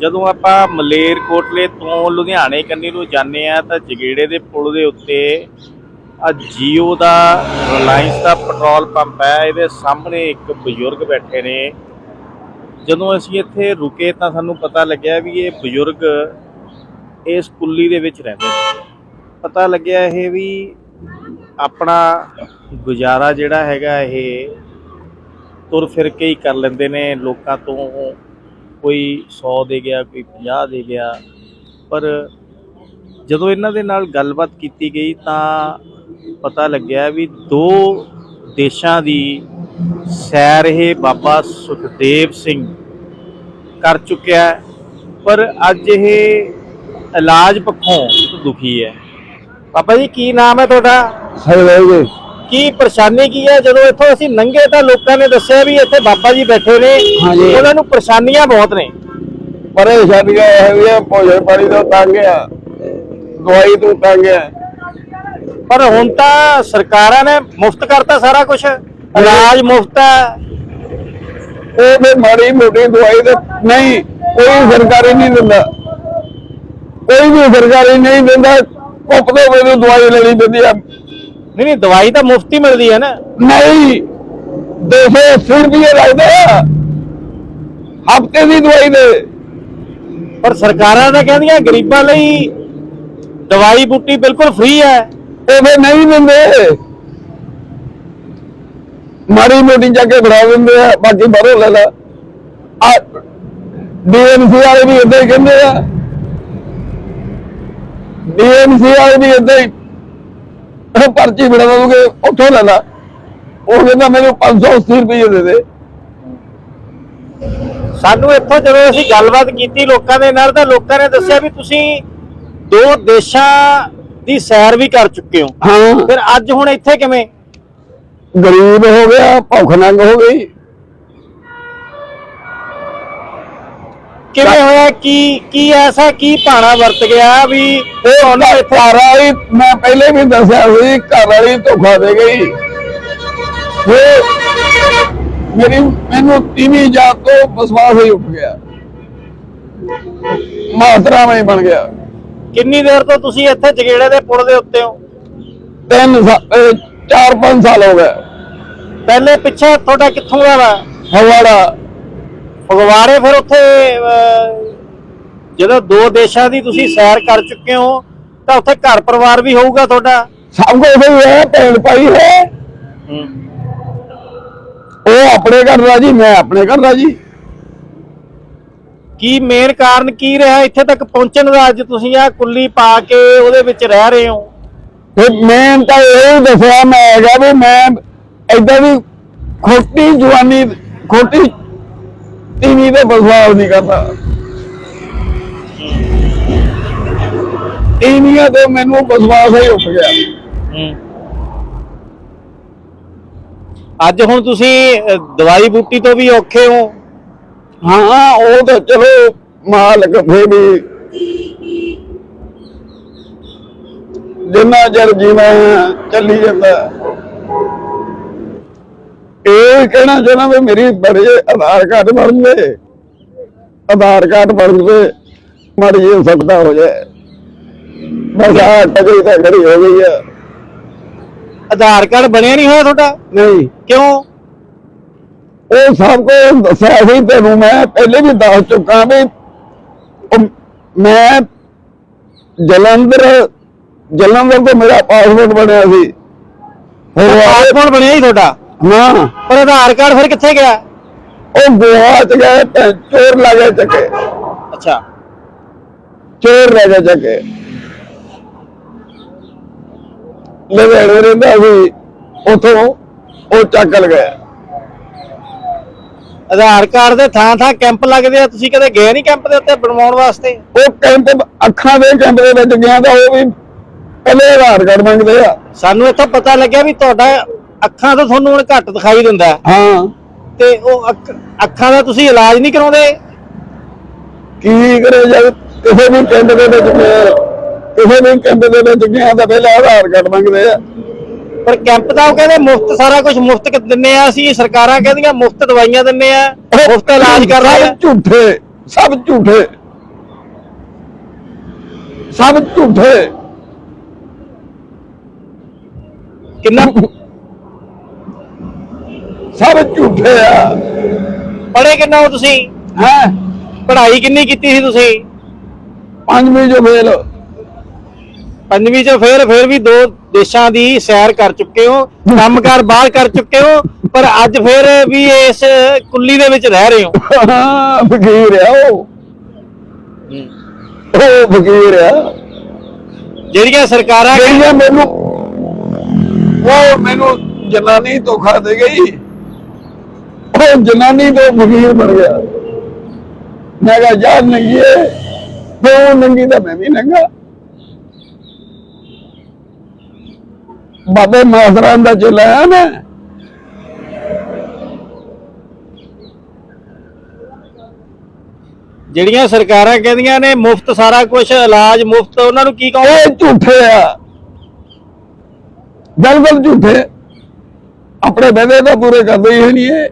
ਜਦੋਂ ਆਪਾਂ ਮਲੇਰਕੋਟਲੇ ਤੋਂ ਲੁਧਿਆਣੇ ਕੰਨੀ ਨੂੰ ਜਾਂਦੇ ਆ ਤਾਂ ਜਗੇੜੇ ਦੇ ਪੁਲ ਦੇ ਉੱਤੇ ਆ ਜੀਓ ਦਾ ਰਿਲਾਇੰਸ ਦਾ ਪੈਟਰੋਲ ਪੰਪ ਹੈ। ਇਹਦੇ ਸਾਹਮਣੇ ਇੱਕ ਬਜ਼ੁਰਗ ਬੈਠੇ ਨੇ। ਜਦੋਂ ਅਸੀਂ ਇੱਥੇ ਰੁਕੇ ਤਾਂ ਸਾਨੂੰ ਪਤਾ ਲੱਗਿਆ ਵੀ ਇਹ ਬਜ਼ੁਰਗ ਇਸ ਕੁੱਲੀ ਦੇ ਵਿੱਚ ਰਹਿੰਦੇ ਨੇ। ਪਤਾ ਲੱਗਿਆ ਇਹ ਵੀ ਆਪਣਾ ਗੁਜ਼ਾਰਾ ਜਿਹੜਾ ਹੈਗਾ ਇਹ ਤੁਰ ਫਿਰ ਕੇ ਹੀ ਕਰ ਲੈਂਦੇ ਨੇ। ਲੋਕਾਂ ਤੋਂ ਕੋਈ 100 ਦੇ ਗਿਆ, ਕੋਈ 50 ਦੇ ਗਿਆ, ਪਰ ਜਦੋਂ ਇਹਨਾਂ ਦੇ ਨਾਲ ਗੱਲਬਾਤ ਕੀਤੀ ਗਈ ਤਾਂ ਪਤਾ ਲੱਗਿਆ ਵੀ ਦੋ ਦੇਸ਼ਾਂ ਦੀ ਸੈਰ ਇਹ ਬਾਬਾ ਸੁਖਦੇਵ ਸਿੰਘ ਕਰ ਚੁੱਕਿਆ ਪਰ ਅੱਜ ਇਹ ਇਲਾਜ ਪੱਖੋਂ ਦੁਖੀ ਹੈ। ਬਾਬਾ ਜੀ, ਕੀ ਨਾਮ ਹੈ ਤੁਹਾਡਾ? ਸਹੀ ਕੀ ਪਰੇਸ਼ਾਨੀ ਕੀ ਹੈ? ਜਦੋਂ ਇੱਥੋਂ ਅਸੀਂ ਲੰਘੇ ਤਾਂ ਲੋਕਾਂ ਨੇ ਦੱਸਿਆ ਵੀ ਇੱਥੇ ਬਾਬਾ ਜੀ ਬੈਠੇ ਨੇ। ਹਾਂਜੀ। ਉਹਨਾਂ ਨੂੰ ਪਰੇਸ਼ਾਨੀਆਂ ਬਹੁਤ ਨੇ। ਪਰੇਸ਼ਾਨੀਆਂ ਹੈਗੀਆਂ ਭੋਜਨ ਪਾਣੀ ਤੋਂ ਤੰਗ ਆ ਦਵਾਈ ਤੋਂ ਤੰਗ ਆ। ਪਰ ਹੁਣ ਤਾਂ ਸਰਕਾਰਾਂ ਨੇ ਮੁਫਤ ਕਰਤਾ ਸਾਰਾ ਕੁਝ ਇਲਾਜ ਮੁਫਤ ਹੈ। ਉਹ ਵੀ ਮਾੜੀ ਮੋਟੀ ਦਵਾਈ ਤੇ ਨਹੀਂ ਕੋਈ ਸਰਕਾਰੀ ਨਹੀਂ ਦਿੰਦਾ। ਕੋਈ ਵੀ ਸਰਕਾਰੀ ਨਹੀਂ ਦਿੰਦਾ ਕੁੱਪ ਤੋਂ ਮੈਨੂੰ ਦਵਾਈ ਲੈਣੀ ਪੈਂਦੀ ਆ। ਨਹੀਂ ਨਹੀਂ ਦਵਾਈ ਤਾਂ ਮੁਫਤ ਹੀ ਮਿਲਦੀ ਹੈ ਨਾ। ਨਹੀਂ 280 ਰੁਪਏ ਲੱਗਦੇ ਆ। ਹਫ਼ਤੇ ਦੀ ਦਵਾਈ ਦੇ ਪਰ ਸਰਕਾਰਾਂ ਤਾਂ ਕਹਿੰਦੀਆਂ ਗਰੀਬਾਂ ਲਈ ਦਵਾਈ ਬੂਟੀ ਬਿਲਕੁਲ ਫ੍ਰੀ ਹੈ। ਫਿਰ ਨਹੀਂ ਦਿੰਦੇ। ਮਾੜੀ ਮੋਟੀ ਜਾ ਕੇ ਬਣਾ ਦਿੰਦੇ ਆ ਬਾਕੀ ਬਾਹਰੋਂ ਲੈ ਲਾ। ਆ ਡੀਐਮਸੀ ਵਾਲੇ ਵੀ ਇਦਾਂ ਹੀ ਕਹਿੰਦੇ ਆ। ਡੀਐਮਸੀ ਵਾਲੇ ਵੀ ਇਦਾਂ ਹੀ ਪਰਚੀ ਬਣਾ ਦੋਗੇ ਉੱਥੋਂ ਲੈ ਲਾ। ਉਹ ਕਹਿੰਦਾ ਮੈਨੂੰ 580 ਰੁਪਏ ਦੇ ਦੇ। ਸਾਨੂੰ ਇੱਥੋਂ ਜਦੋਂ ਅਸੀਂ ਗੱਲਬਾਤ ਕੀਤੀ ਲੋਕਾਂ ਦੇ ਨਾਲ ਤਾਂ ਲੋਕਾਂ ਨੇ ਦੱਸਿਆ ਵੀ ਤੁਸੀਂ ਦੋ ਦੇਸ਼ਾਂ ਦੀ ਸੈਰ ਵੀ ਕਰ ਚੁੱਕੇ ਹੋ। ਹਾਂ। ਫਿਰ ਅੱਜ ਹੁਣ ਇੱਥੇ ਕਿਵੇਂ? ਗਰੀਬ ਹੋ ਗਿਆ ਭੁੱਖ ਨੰਗ ਹੋ ਗਈ। ਕਿਵੇਂ ਹੋਇਆ? ਕੀ ਕੀ ਐਸਾ ਕੀ ਭਾਣਾ ਵਰਤ ਗਿਆ ਵੀ ਉਹ ਉਹਨਾਂ ਘਰ ਵਾਲੀ ਮੈਂ ਪਹਿਲੇ ਵੀ ਦੱਸਿਆ ਸੀ ਘਰ ਵਾਲੀ ਧੋਖਾ ਦੇ ਗਈ। ਉਹ ਮੇਰੀ ਮੈਨੂੰ ਤੀਵੀਂ ਜਾਤ ਤੋਂ ਵਿਸ਼ਵਾਸ ਹੀ ਉੱਠ ਗਿਆ। ਮਾਤਰਾ ਮੈਂ ਬਣ ਗਿਆ। ਕਿੰਨੀ ਦੇਰ ਤੋਂ ਤੁਸੀਂ ਇੱਥੇ ਜਗੇੜੇ ਦੇ ਪੁਲ ਦੇ ਉੱਤੇ ਹੋ? ਤਿੰਨ ਸਾ- ਅਹ ਚਾਰ ਪੰਜ ਸਾਲ ਹੋ ਗਏ। ਪਹਿਲੇ ਪਿੱਛੇ ਤੁਹਾਡਾ ਕਿੱਥੋਂ ਦਾ ਵਾ ਹਵਾੜਾ ਫਗਵਾੜੇ ਫਿਰ ਉੱਥੇ ਜਦੋਂ ਦੋ ਦੇਸ਼ਾਂ ਦੀ ਤੁਸੀਂ ਸੈਰ ਕਰ ਚੁੱਕੇ ਹੋ ਤਾਂ ਉੱਥੇ ਘਰ ਪਰਿਵਾਰ ਵੀ ਹੋਊਗਾ ਤੁਹਾਡਾ? ਸਭ ਕੁਝ ਹੀ ਹੈ ਭੈਣ ਭਾਈ ਹੈ। ਉਹ ਆਪਣੇ ਘਰ ਰਾਜੀ ਮੈਂ ਆਪਣੇ ਘਰ ਰਾਜੀ। ਕੀ ਮੇਨ ਕਾਰਨ ਕੀ ਰਿਹਾ ਇੱਥੇ ਤੱਕ ਪਹੁੰਚਣ ਦਾ ਅੱਜ ਤੁਸੀਂ ਆ ਕੁੱਲੀ ਪਾ ਕੇ ਉਹਦੇ ਵਿੱਚ ਰਹਿ ਰਹੇ ਹੋ? ਤੇ ਮੈਂ ਤਾਂ ਇਹ ਦੱਸਿਆ ਮੈਂ ਹੈਗਾ ਵੀ ਮੈਂ ਏਦਾਂ ਦੀ ਖੋਟੀ ਜਵਾਨੀ ਖੋਟੀ ਤੀਵੀਂ ਤੇ ਵਿਸ਼ਵਾਸ ਨਹੀਂ ਕਰਦਾ। ਤੀਵੀਆਂ ਤੇ ਮੈਨੂੰ ਵਿਸ਼ਵਾਸ ਹੀ ਉੱਠ ਗਿਆ। ਅੱਜ ਹੁਣ ਤੁਸੀਂ ਅਹ, ਦਵਾਈ ਬੂਟੀ ਤੋਂ ਵੀ ਔਖੇ ਹੋ। ਹਾਂ ਉਹ ਤਾਂ ਚਲੋ ਮਾਲਕ ਫੇ ਵੀ। ਜਿੰਨਾ ਚਿਰ ਜੀਣਾ ਚੱਲੀ ਜਾਂਦਾ। ਇਹ ਕਹਿਣਾ ਚਾਹੁੰਦਾ ਵੀ ਮੇਰੀ ਬੜੇ ਆਧਾਰ ਕਾਰਡ ਬਣ ਦੇ ਆਧਾਰ ਕਾਰਡ ਬਣ ਦੇ ਮਾੜੀ ਜਿਹੀ ਸਕਦਾ ਹੋ ਜਾਏ ਬਸ ਆ ਟਕਰੀ ਤਾਂ ਖੜੀ ਹੋ ਗਈ ਆ। ਆਧਾਰ ਕਾਰਡ ਬਣਿਆ ਨਹੀਂ ਹੋਇਆ ਤੁਹਾਡਾ? ਨਹੀਂ। ਕਿਉਂ? ਉਹ ਸਭ ਕੁਝ ਦੱਸਿਆ ਸੀ ਤੈਨੂੰ ਮੈਂ ਪਹਿਲੇ ਵੀ ਦੱਸ ਚੁੱਕਾ ਵੀ ਮੈਂ ਜਲੰਧਰ ਜਲੰਧਰ ਤੋਂ ਮੇਰਾ ਪਾਸਪੋਰਟ ਬਣਿਆ ਸੀ। ਹੋਰ ਪਾਸਪੋਰਟ ਬਣਿਆ ਹੀ ਤੁਹਾਡਾ? ਹਾਂ ਪਰ ਆਧਾਰ ਕਾਰਡ ਫਿਰ ਕਿੱਥੇ ਗਿਆ? ਉਹ ਚ ਗਏ ਚੋਰ ਲੈ ਗਏ ਚੱਕੇ। ਅੱਛਾ। ਚੋਰ ਲੈ ਗਏ ਚੱਕੇ। ਲਵੇੜੇ ਰਹਿੰਦਾ ਸੀ ਉਥੋਂ ਉਹ ਚੱਕ ਲ ਗਿਆ। ਆਧਾਰ ਕਾਰਡ ਦੇ ਥਾਂ ਥਾਂ ਕੈਂਪ ਲੱਗਦੇ ਆ ਤੁਸੀਂ ਕਦੇ ਗਏ ਨਹੀਂ ਕੈਂਪ ਦੇ ਉੱਤੇ ਬਣਵਾਉਣ ਵਾਸਤੇ? ਉਹ ਕੈਂਪ ਅੱਖਾਂ ਦੇ ਕੈਂਪ ਦੇ ਵਿੱਚ ਗਿਆ ਤਾਂ ਉਹ ਵੀ ਪਹਿਲੇ ਆਧਾਰ ਕਾਰਡ ਮੰਗਦੇ ਆ। ਸਾਨੂੰ ਇੱਥੋਂ ਪਤਾ ਲੱਗਿਆ ਵੀ ਤੁਹਾਡਾ ਅੱਖਾਂ ਤੋਂ ਤੁਹਾਨੂੰ ਹੁਣ ਘੱਟ ਦਿਖਾਈ ਦਿੰਦਾ ਹੈ। ਤੇ ਉਹ ਅੱਖ- ਅੱਖਾਂ ਦਾ ਤੁਸੀਂ ਇਲਾਜ ਨਹੀਂ ਕਰਾਉਂਦੇ? ਕੀ ਕਰੇ ਜਦ ਕਿਸੇ ਵੀ ਪਿੰਡ ਦੇ ਵਿੱਚ ਗਿਆ, ਕਿਸੇ ਵੀ ਪਿੰਡ ਦੇ ਵਿੱਚ ਗਿਆ ਤਾਂ ਪਹਿਲਾਂ ਆਧਾਰ ਕਾਰਡ ਮੰਗਦੇ ਆ। ਪਰ ਕੈਂਪ ਤਾਂ ਉਹ ਕਹਿੰਦੇ ਮੁਫਤ ਸਾਰਾ ਕੁਝ ਮੁਫਤ ਦਿੰਨੇ ਆ ਅਸੀਂ ਸਰਕਾਰਾਂ ਕਹਿੰਦੀਆਂ ਮੁਫਤ ਦਵਾਈਆਂ ਦਿੰਨੇ ਆ ਮੁਫਤ ਇਲਾਜ ਕਰ ਰਹੇ ਆ। ਸਭ ਝੂਠੇ ਸਭ ਝੂਠੇ। ਸਭ ਝੂਠੇ। ਕਿੰਨਾ ਸਭ ਝੂਠੇ ਆ। ਪੜ੍ਹੇ ਕਿੰਨਾ ਹੋ ਤੁਸੀਂ? ਹੈ? ਪੜ੍ਹਾਈ ਕਿੰਨੀ ਕੀਤੀ ਸੀ ਤੁਸੀਂ? ਪੰਜਵੀਂ ਜੋ ਫੇਲ। ਪੰਜਵੀਂ ਚ ਫਿਰ ਫਿਰ ਵੀ ਦੋ ਦੇਸ਼ਾਂ ਦੀ ਸੈਰ ਕਰ ਚੁੱਕੇ ਹੋ ਕੰਮਕਾਰ ਬਾਹਰ ਕਰ ਚੁੱਕੇ ਹੋ ਪਰ ਅੱਜ ਫਿਰ ਵੀ ਇਸ ਕੁੱਲੀ ਦੇ ਵਿੱਚ ਰਹਿ ਰਹੇ ਹੋ। ਫਕੀਰ ਆ ਉਹ। ਉਹ ਫਕੀਰ ਆ। ਜਿਹੜੀਆਂ ਸਰਕਾਰਾਂ ਜਿਹੜੀਆਂ ਮੈਨੂੰ ਉਹ ਮੈਨੂੰ ਜਨਾਨੀ ਧੋਖਾ ਦੇ ਗਈ। ਉਹ ਜਨਾਨੀ ਤੋਂ ਫਕੀਰ ਬਣ ਗਿਆ। ਮੈਂ ਕਿਹਾ ਯਾਰ ਨੰਗੀਏ ਤੇ ਉਹ ਨੰਗੀ ਤਾਂ ਮੈਂ ਵੀ ਨੰਗਾ। ਬਾਬੇ ਮਾਸਰਾਂ ਦਾ ਚਲਾਇਆ ਨਾ ਜਿਹੜੀਆਂ ਸਰਕਾਰਾਂ ਕਹਿੰਦੀਆਂ ਨੇ ਮੁਫਤ ਸਾਰਾ ਕੁਝ ਇਲਾਜ ਮੁਫਤ ਉਹਨਾਂ ਨੂੰ ਕੀ ਕਹੋ ਇਹ ਝੂਠੇ ਆ। ਬਿਲਕੁਲ ਝੂਠੇ। ਆਪਣੇ ਵਾਅਦੇ ਤਾਂ ਪੂਰੇ ਕਰਦੇ ਹੀ ਨਹੀਂ ਇਹ।